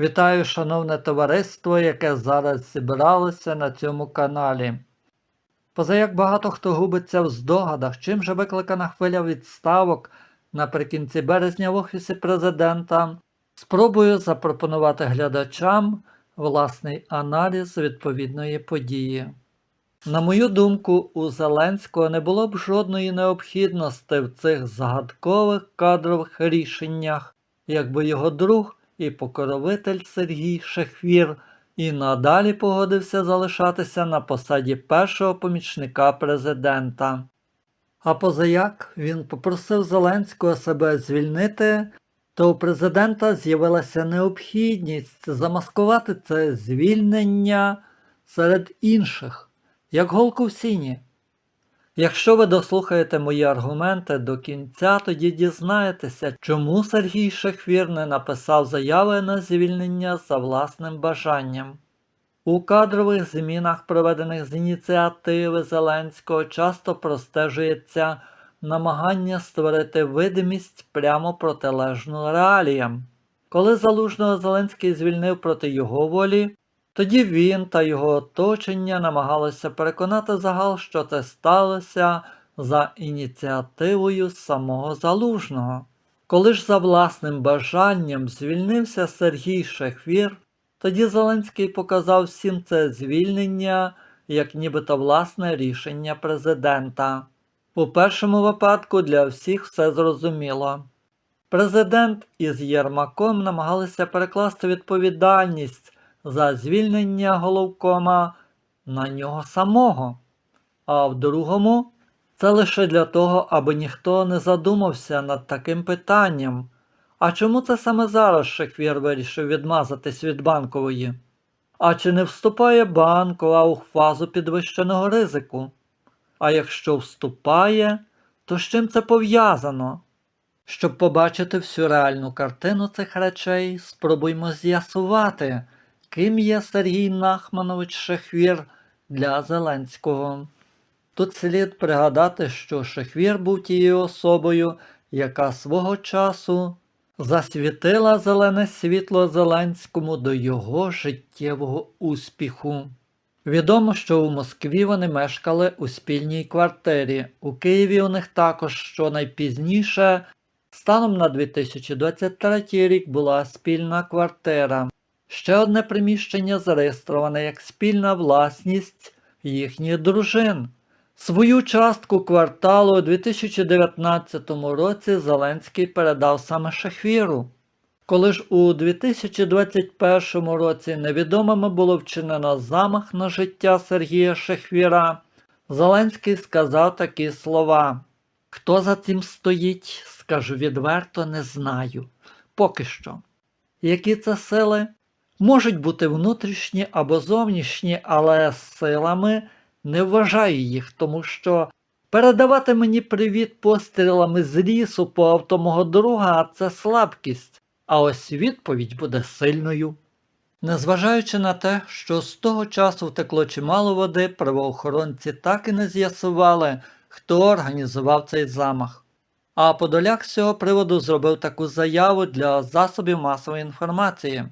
Вітаю, шановне товариство, яке зараз зібралося на цьому каналі. Позаяк багато хто губиться в здогадах, чим же викликана хвиля відставок наприкінці березня в Офісі президента, спробую запропонувати глядачам власний аналіз відповідної події. На мою думку, у Зеленського не було б жодної необхідності в цих загадкових кадрових рішеннях, якби його друг і покровитель Сергій Шехвір і надалі погодився залишатися на посаді першого помічника президента. А позаяк він попросив Зеленського себе звільнити, то у президента з'явилася необхідність замаскувати це звільнення серед інших, як голку в сіні. Якщо ви дослухаєте мої аргументи до кінця, тоді дізнаєтеся, чому Сергій Шехвір не написав заяви на звільнення за власним бажанням. У кадрових змінах, проведених з ініціативи Зеленського, часто простежується намагання створити видимість прямо протилежну реаліям. Коли залужного Зеленський звільнив проти його волі, тоді він та його оточення намагалися переконати загал, що це сталося за ініціативою самого залужного. Коли ж за власним бажанням звільнився Сергій Шехвір, тоді Зеленський показав всім це звільнення як нібито власне рішення президента. У першому випадку для всіх все зрозуміло. Президент із Єрмаком намагалися перекласти відповідальність за звільнення головкома на нього самого, а в другому це лише для того, аби ніхто не задумався над таким питанням. А чому це саме зараз Шеквір вирішив відмазатись від банкової? А чи не вступає банкова у фазу підвищеного ризику? А якщо вступає, то з чим це пов'язано? Щоб побачити всю реальну картину цих речей, спробуймо з'ясувати, ким є Сергій Нахманович Шехвір для Зеленського. Тут слід пригадати, що Шехвір був тією особою, яка свого часу засвітила зелене світло Зеленському до його життєвого успіху. Відомо, що у Москві вони мешкали у спільній квартирі. У Києві у них також щонайпізніше, станом на 2023 рік була спільна квартира. Ще одне приміщення зареєстроване як спільна власність їхніх дружин. Свою частку кварталу у 2019 році Зеленський передав саме Шахвіру. Коли ж у 2021 році невідомими було вчинено замах на життя Сергія Шехвіра, Зеленський сказав такі слова: Хто за цим стоїть, скажу відверто, не знаю. Поки що. Які це сили? Можуть бути внутрішні або зовнішні, але силами не вважаю їх, тому що передавати мені привіт пострілами з лісу по авто мого друга це слабкість, а ось відповідь буде сильною. Незважаючи на те, що з того часу втекло чимало води, правоохоронці так і не з'ясували, хто організував цей замах. А Подоляк з цього приводу зробив таку заяву для засобів масової інформації.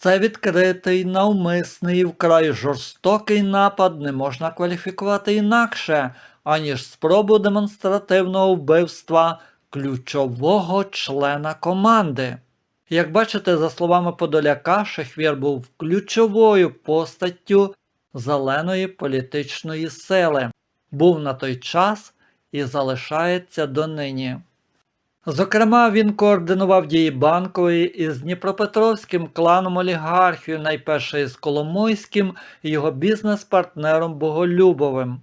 Це відкритий, навмисний і вкрай жорстокий напад не можна кваліфікувати інакше, аніж спробу демонстративного вбивства ключового члена команди. Як бачите, за словами Подоляка, Шехвір був ключовою постаттю зеленої політичної сили, був на той час і залишається донині. Зокрема, він координував дії банкової із Дніпропетровським кланом олігархів, найперше із Коломойським і його бізнес-партнером Боголюбовим.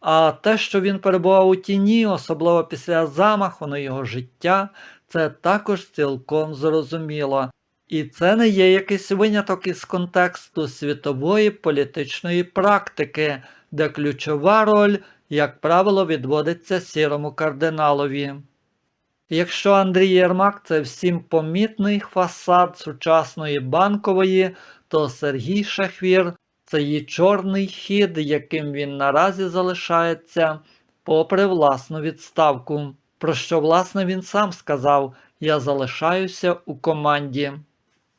А те, що він перебував у тіні, особливо після замаху на його життя, це також цілком зрозуміло. І це не є якийсь виняток із контексту світової політичної практики, де ключова роль, як правило, відводиться сірому кардиналові. Якщо Андрій Єрмак це всім помітний фасад сучасної банкової, то Сергій Шахвір це її чорний хід, яким він наразі залишається, попри власну відставку. Про що, власне, він сам сказав: Я залишаюся у команді.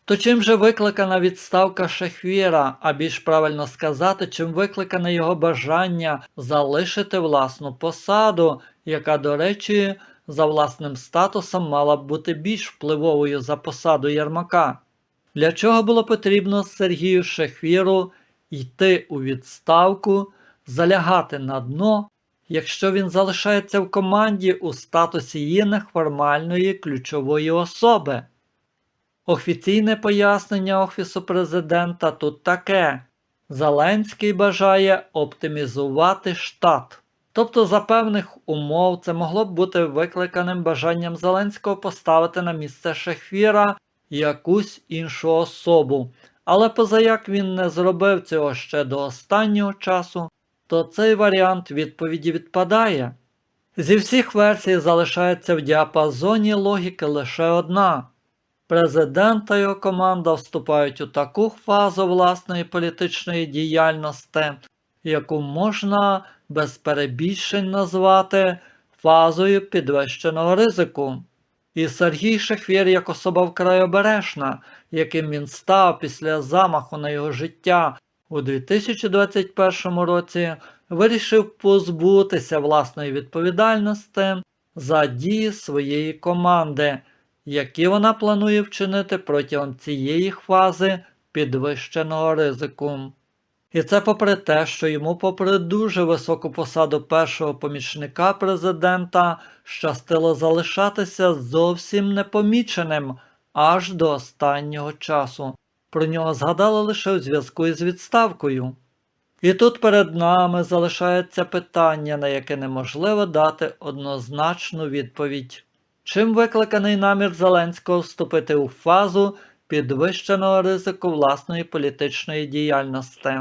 То чим же викликана відставка Шехвіра, а більш правильно сказати, чим викликане його бажання залишити власну посаду, яка, до речі, за власним статусом мала б бути більш впливовою за посаду Єрмака? Для чого було потрібно Сергію Шехвіру йти у відставку, залягати на дно, якщо він залишається в команді у статусі її неформальної ключової особи? Офіційне пояснення Офісу президента тут таке: Зеленський бажає оптимізувати штат. Тобто, за певних умов це могло б бути викликаним бажанням Зеленського поставити на місце Шехвіра якусь іншу особу. Але позаяк він не зробив цього ще до останнього часу, то цей варіант відповіді відпадає. Зі всіх версій залишається в діапазоні логіки лише одна. Президент та його команда вступають у таку фазу власної політичної діяльності, яку можна без перебільшень назвати фазою підвищеного ризику. І Сергій Шехвір як особа вкрай обережна, яким він став після замаху на його життя у 2021 році, вирішив позбутися власної відповідальності за дії своєї команди, які вона планує вчинити протягом цієї фази підвищеного ризику. І це попри те, що йому, попри дуже високу посаду першого помічника президента, щастило залишатися зовсім непоміченим аж до останнього часу. Про нього згадали лише у зв'язку із відставкою. І тут перед нами залишається питання, на яке неможливо дати однозначну відповідь. Чим викликаний намір Зеленського вступити у фазу підвищеного ризику власної політичної діяльності?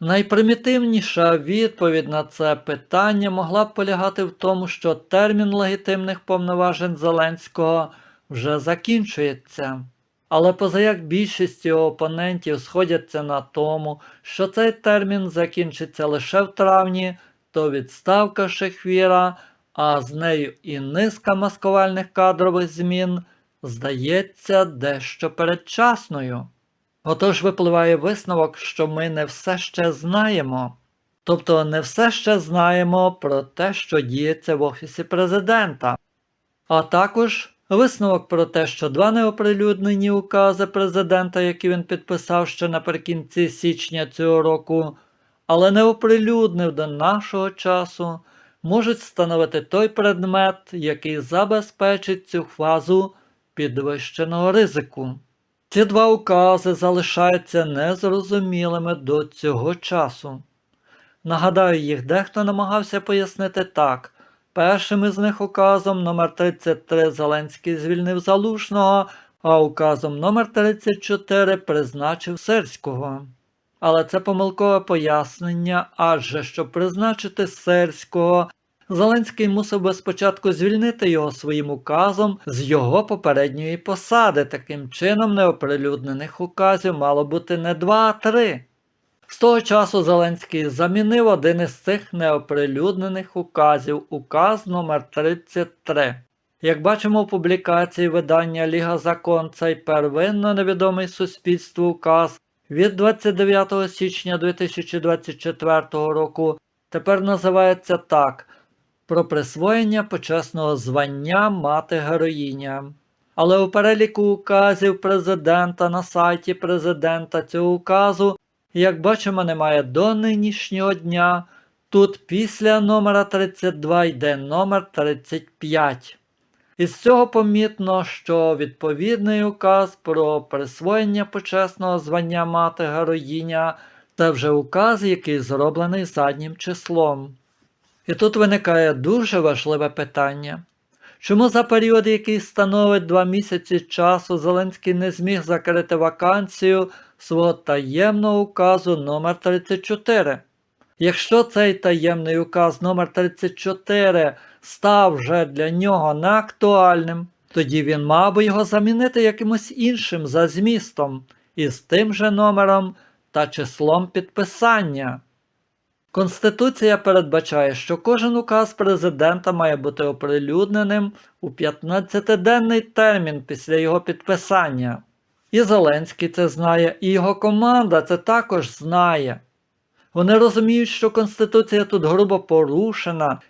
Найпримітивніша відповідь на це питання могла б полягати в тому, що термін легітимних повноважень Зеленського вже закінчується. Але позаяк більшість його опонентів сходяться на тому, що цей термін закінчиться лише в травні, то відставка Шехвіра, а з нею і низка маскувальних кадрових змін, здається дещо передчасною. Отож випливає висновок, що ми не все ще знаємо. Тобто не все ще знаємо про те, що діється в Офісі президента, а також висновок про те, що два неоприлюднені укази президента, які він підписав ще наприкінці січня цього року, але не оприлюднив до нашого часу, можуть становити той предмет, який забезпечить цю фазу підвищеного ризику. Ці два укази залишаються незрозумілими до цього часу. Нагадаю, їх дехто намагався пояснити так. Першим із них указом номер 33 Зеленський звільнив Залужного, а указом номер 34 призначив Сирського. Але це помилкове пояснення, адже щоб призначити Сирського, Зеленський мусив би спочатку звільнити його своїм указом з його попередньої посади. Таким чином, неоприлюднених указів мало бути не два, а три. З того часу Зеленський замінив один із цих неоприлюднених указів, указ номер 33 Як бачимо у публікації видання Ліга Закон, цей первинно невідомий суспільству указ від 29 січня 2024 року тепер називається так про присвоєння почесного звання мати героїня. Але у переліку указів президента на сайті президента цього указу, як бачимо, немає до нинішнього дня. Тут після номера 32 йде номер 35. Із цього помітно, що відповідний указ про присвоєння почесного звання мати героїня це вже указ, який зроблений заднім числом. І тут виникає дуже важливе питання. Чому за період, який становить два місяці часу, Зеленський не зміг закрити вакансію свого таємного указу номер 34 Якщо цей таємний указ номер 34 став вже для нього неактуальним, тоді він мав би його замінити якимось іншим за змістом із тим же номером та числом підписання. Конституція передбачає, що кожен указ президента має бути оприлюдненим у 15-денний термін після його підписання. І Зеленський це знає, і його команда це також знає. Вони розуміють, що Конституція тут грубо порушена,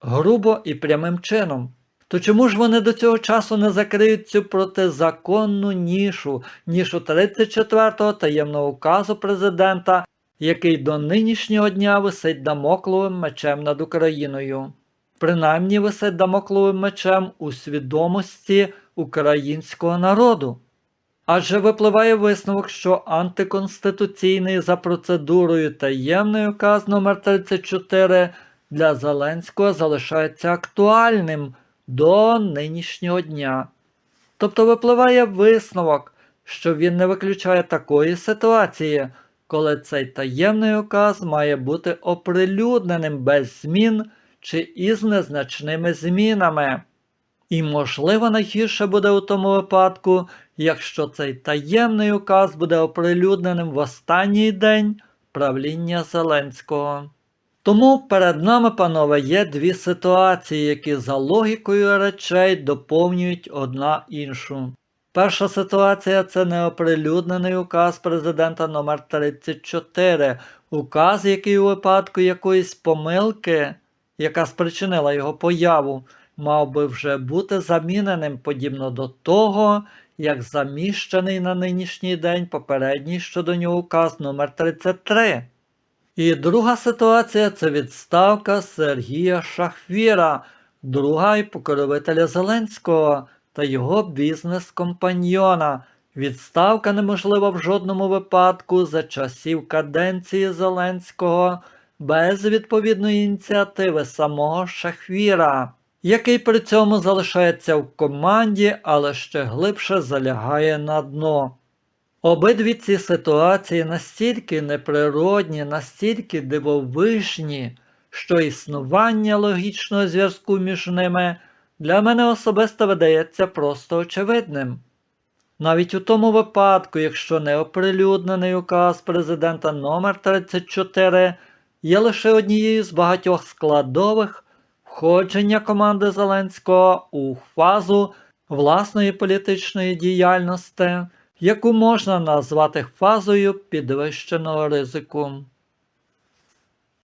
грубо і прямим чином. То чому ж вони до цього часу не закриють цю протизаконну нішу, нішу 34-го таємного указу президента, який до нинішнього дня висить дамокловим мечем над Україною? Принаймні висить дамокловим мечем у свідомості українського народу. Адже випливає висновок, що антиконституційний за процедурою таємний указ номер 34 для Зеленського залишається актуальним до нинішнього дня. Тобто випливає висновок, що він не виключає такої ситуації, коли цей таємний указ має бути оприлюдненим без змін чи із незначними змінами. І, можливо, найгірше буде у тому випадку, якщо цей таємний указ буде оприлюдненим в останній день правління Зеленського. Тому перед нами, панове, є дві ситуації, які за логікою речей доповнюють одна іншу. Перша ситуація це неоприлюднений указ президента номер 34 указ, який у випадку якоїсь помилки, яка спричинила його появу, мав би вже бути заміненим подібно до того, як заміщений на нинішній день попередній щодо нього указ номер 33 І друга ситуація це відставка Сергія Шахвіра, друга і покровителя Зеленського та його бізнес-компаньйона. Відставка неможлива в жодному випадку за часів каденції Зеленського без відповідної ініціативи самого Шахвіра, який при цьому залишається в команді, але ще глибше залягає на дно. Обидві ці ситуації настільки неприродні, настільки дивовижні, що існування логічного зв'язку між ними для мене особисто видається просто очевидним. Навіть у тому випадку, якщо неоприлюднений указ президента номер 34 є лише однією з багатьох складових входження команди Зеленського у фазу власної політичної діяльності, яку можна назвати фазою підвищеного ризику.